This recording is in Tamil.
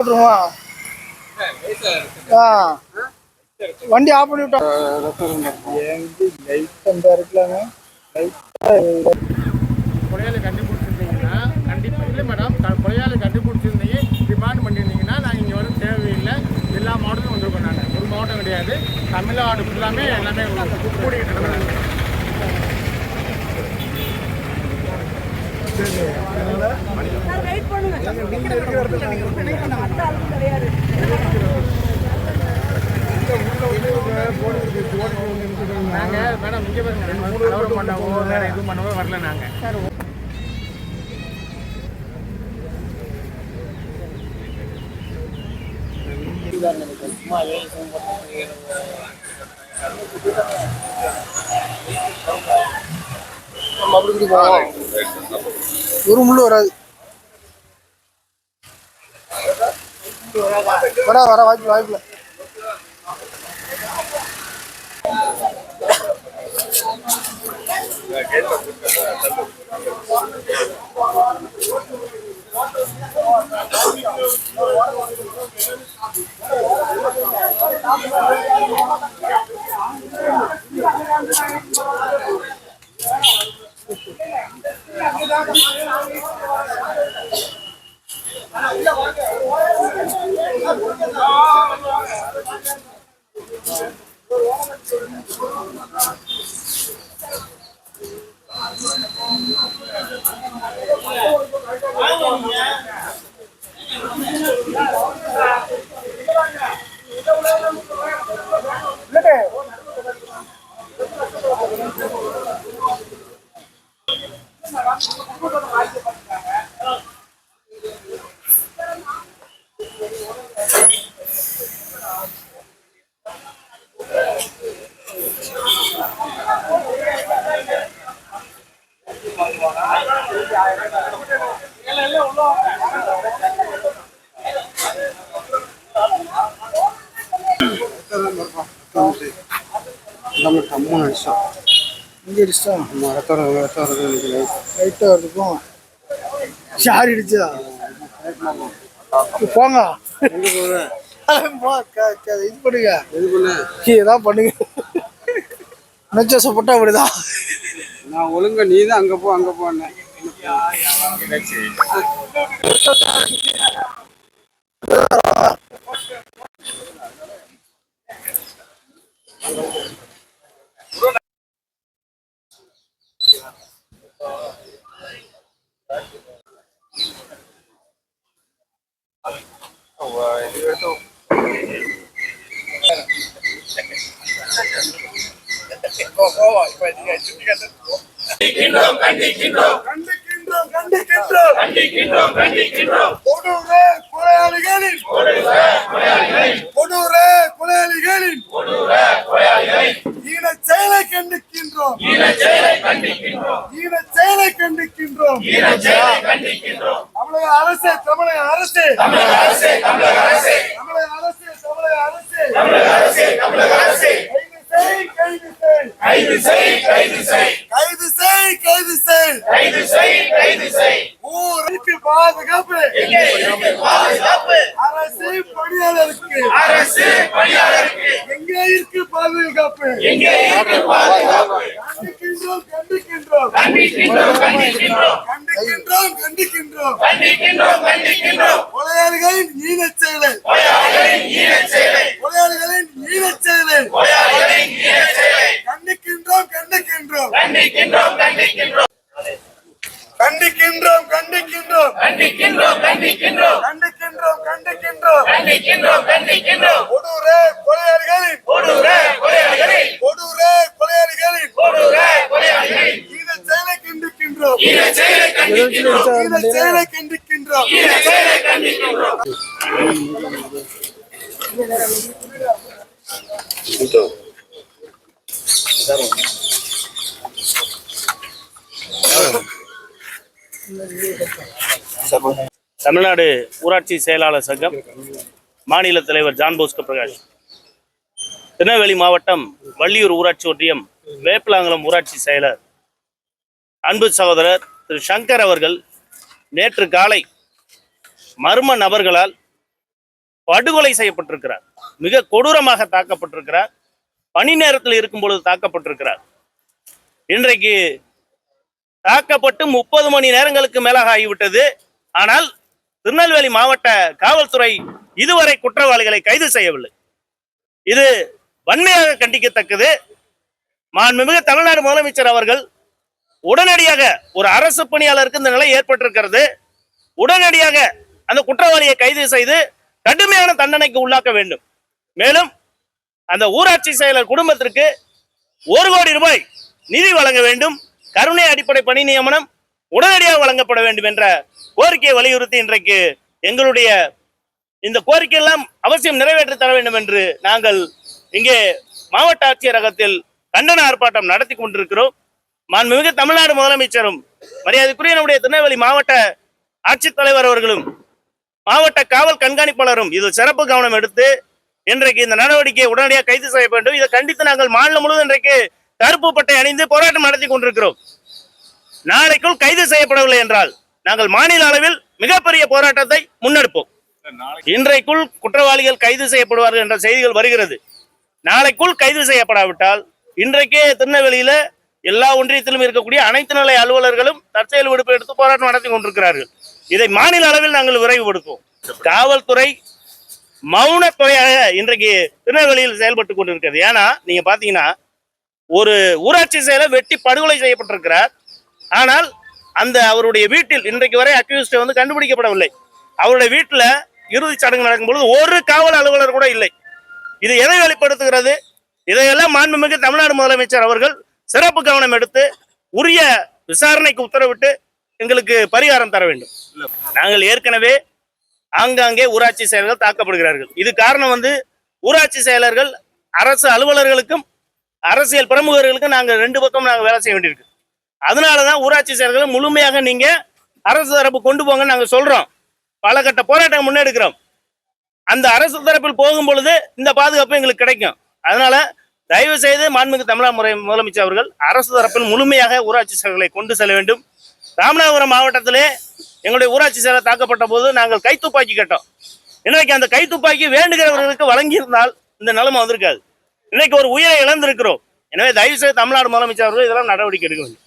போட்டுருமா வண்டி ஆஃப் பண்ணி விட்டோம் லைட் அந்த இருக்கலாங்க கொலையாளி கண்டுபிடிச்சிருந்தீங்கன்னா கண்டிப்பாக இல்லை மேடம் க- கொலையாளி கண்டுபிடிச்சிருந்தீங்க டிமாண்ட் பண்ணியிருந்தீங்கன்னா நாங்கள் இங்கே வரும் தேவையில்லை. எல்லா மாவட்டத்திலும் வந்திருக்கோம் நாங்கள் ஒரு மாவட்டம் கிடையாது. தமிழ்நாடு ஃபுல்லாமே எல்லாமே கூடிக்கிட்டு இருக்கோம் நீங்கள் இருக்கிற நீங்கள் ரொம்ப நினைக்கிற அந்த அளவு கிடையாது மேடம் இங்கே பாருங்க ரெண்டு எதுவும் பண்ணவோ வரல நாங்கள் ஒரு முள்ளு வராது. வர வர வாய்ப்பு வாய்ப்பு Thank you. Gracias. நம்ம கம்மன் அடிச்சோம் இங்கே அடிச்சோம் நம்ம ரத்தம் ரத்தம் வருது லைட்டாக இருக்கும் போங்க இது பண்ணுங்க. இது பண்ணு? ஏதாவது பண்ணுங்க. நச்ச போட்டா அப்படிதான். நான் ஒழுங்க நீ தான் அங்க போ அங்க போனேன் கண்டிக்கின்றோம் கண்டிக்கின்றோம். கண்டிக்கின்றோம் கண்டிக்கின்றோம். கொடூரே கொலையாளிகளின் கொடூரே கொலையாளிகளின். ஈன செயலை கண்டிக்கின்றோம். ஈன செயலை கண்டிக்கின்றோம். தமிழக அரசே தமிழக அரசே தமிழக அரசே. தமிழக அரசே தமிழக அரசே தமிழக அரசே கைது செய் கைது செய். கைது செய் கைது செய். கைது செய் கைது செய். ஊருக்கு பாதுகாப்பு. அரசு பணியாளருக்கு. அரசு பணியாளருக்கு. எங்கே இருக்கு பாதுகாப்பு? எங்கே இருக்கு பாதுகாப்பு? கண்டிக்கின்றோம் கண்டிக்கின்றோம். கண்டிக்கின்றோம் கண்டிக்கின்றோம். கண்டிக்கின்றோம் கண்டிக்கின்றோம். கண்டிக்கின்றோம் கொலையாளிகளின் ஈனச் செயலை. கொலையாளிகளின் ஈனச் செயலை. கொலையாளிகளின் ஈனச் செயலை. தமிழ்நாடு ஊராட்சி செயலாளர் சங்கம் மாநில தலைவர் ஜான் போஸ்கோ பிரகாஷ். திருநெல்வேலி மாவட்டம் வள்ளியூர் ஊராட்சி ஒன்றியம் வேப்பலாங்குளம் ஊராட்சி செயலர் அன்பு சகோதரர் திரு சங்கர் அவர்கள் நேற்று காலை மர்ம நபர்களால் படுகொலை செய்யப்பட்டிருக்கிறார். மிக கொடூரமாக தாக்கப்பட்டிருக்கிறார். பணி நேரத்தில் இருக்கும் பொழுது தாக்கப்பட்டிருக்கிறார். இன்றைக்கு தாக்கப்பட்டு முப்பது மணி நேரங்களுக்கு மேலாக ஆகிவிட்டது. ஆனால் திருநெல்வேலி மாவட்ட காவல்துறை இதுவரை குற்றவாளிகளை கைது செய்யவில்லை. இது வன்மையாக கண்டிக்கத்தக்கது. மாண்புமிகு தமிழ்நாடு முதலமைச்சர் அவர்கள் உடனடியாக ஒரு அரசு பணியாளருக்கு இந்த நிலை ஏற்பட்டிருக்கிறது. உடனடியாக அந்த குற்றவாளியை கைது செய்து கடுமையான தண்டனைக்கு உள்ளாக்க வேண்டும். மேலும் அந்த ஊராட்சி செயலர் குடும்பத்திற்கு ஒரு கோடி ரூபாய் நிதி வழங்க வேண்டும். கருணை அடிப்படை பணி நியமனம் உடனடியாக வழங்கப்பட வேண்டும் என்ற கோரிக்கையை வலியுறுத்தி இன்றைக்கு எங்களுடைய இந்த கோரிக்கை எல்லாம் அவசியம் நிறைவேற்றி தர வேண்டும் என்று நாங்கள் இங்கே மாவட்ட ஆட்சியரகத்தில் கண்டன ஆர்ப்பாட்டம் நடத்தி கொண்டிருக்கிறோம். மாண்புமிகு தமிழ்நாடு முதலமைச்சரும் மரியாதைக்குரிய நம்முடைய திருநெல்வேலி மாவட்ட ஆட்சித்தலைவர் அவர்களும் மாவட்ட காவல் கண்காணிப்பாளரும் இது சிறப்பு கவனம் எடுத்து இன்றைக்கு இந்த நடவடிக்கையை உடனடியாக கைது செய்ய வேண்டும். இதை கண்டித்து நாங்கள் மாநிலம் முழுவதும் இன்றைக்கு கருப்பு பட்டை அணிந்து போராட்டம் நடத்தி கொண்டிருக்கிறோம். நாளைக்குள் கைது செய்யப்படவில்லை என்றால் நாங்கள் மாநில அளவில் மிகப்பெரிய போராட்டத்தை முன்னெடுப்போம். இன்றைக்குள் குற்றவாளிகள் கைது செய்யப்படுவார்கள் என்ற செய்திகள் வருகிறது. நாளைக்குள் கைது செய்யப்படாவிட்டால் இன்றைக்கே திருநெல்வேலியில எல்லா ஒன்றியத்திலும் இருக்கக்கூடிய அனைத்து நிலை அலுவலர்களும் தற்செயல் விடுப்பு எடுத்து போராட்டம் நடத்தி கொண்டிருக்கிறார்கள். இதை மாநில அளவில் நாங்கள் விரைவுபடுத்துவோம் காவல்துறை மௌனத்துறையாக இன்றைக்கு திருநெல்வேலியில் செயல்பட்டு கொண்டிருக்கிறது. ஏன்னா நீங்க பாத்தீங்கன்னா ஒரு ஊராட்சி செயலர் வெட்டி படுகொலை செய்யப்பட்டிருக்கிறார். ஆனால் அந்த அவருடைய வீட்டில் இன்றைக்கு வரை அக்யூஸ்ட் வந்து கண்டுபிடிக்கப்படவில்லை. அவருடைய வீட்டில் இறுதிச் சடங்கு நடக்கும் பொழுது ஒரு காவல் அலுவலர் கூட இல்லை. இது எதை வெளிப்படுத்துகிறது? இதையெல்லாம் மாண்புமிகு தமிழ்நாடு முதலமைச்சர் அவர்கள் சிறப்பு கவனம் எடுத்து உரிய விசாரணைக்கு உத்தரவிட்டு எங்களுக்கு பரிகாரம் தர வேண்டும். நாங்கள் ஏற்கனவே ஆங்காங்கே ஊராட்சி செயலர்கள் தாக்கப்படுகிறார்கள். இது காரணம் வந்து ஊராட்சி செயலர்கள் அரசு அலுவலர்களுக்கும் அரசியல் பிரமுகர்களுக்கும் நாங்கள் ரெண்டு பக்கம் நாங்கள் வேலை செய்ய வேண்டியிருக்கு. அதனால தான் ஊராட்சி செயலர்கள் முழுமையாக நீங்கள் அரசு தரப்பு கொண்டு போங்கன்னு நாங்கள் சொல்கிறோம் பல கட்ட போராட்டம் முன்னெடுக்கிறோம். அந்த அரசு தரப்பில் போகும் பொழுது இந்த பாதுகாப்பு எங்களுக்கு கிடைக்கும். அதனால தயவு செய்து மாண்புமிகு தமிழக முறை முதலமைச்சர் அவர்கள் அரசு தரப்பில் முழுமையாக ஊராட்சி செயலர்களை கொண்டு செல்ல வேண்டும். ராமநாதபுரம் மாவட்டத்திலே எங்களுடைய ஊராட்சி செயலர் தாக்கப்பட்ட போது நாங்கள் கைத்துப்பாக்கி கேட்டோம். இன்றைக்கு அந்த கைத்துப்பாக்கி வேண்டுகிறவர்களுக்கு வழங்கியிருந்தால் இந்த நிலைமை வந்திருக்காது. இன்னைக்கு ஒரு உயிரை இழந்திருக்கிறோம். எனவே தயவு செய்து தமிழ்நாடு முதலமைச்சர் அவர்கள் இதெல்லாம் நடவடிக்கை எடுக்க வேண்டும்.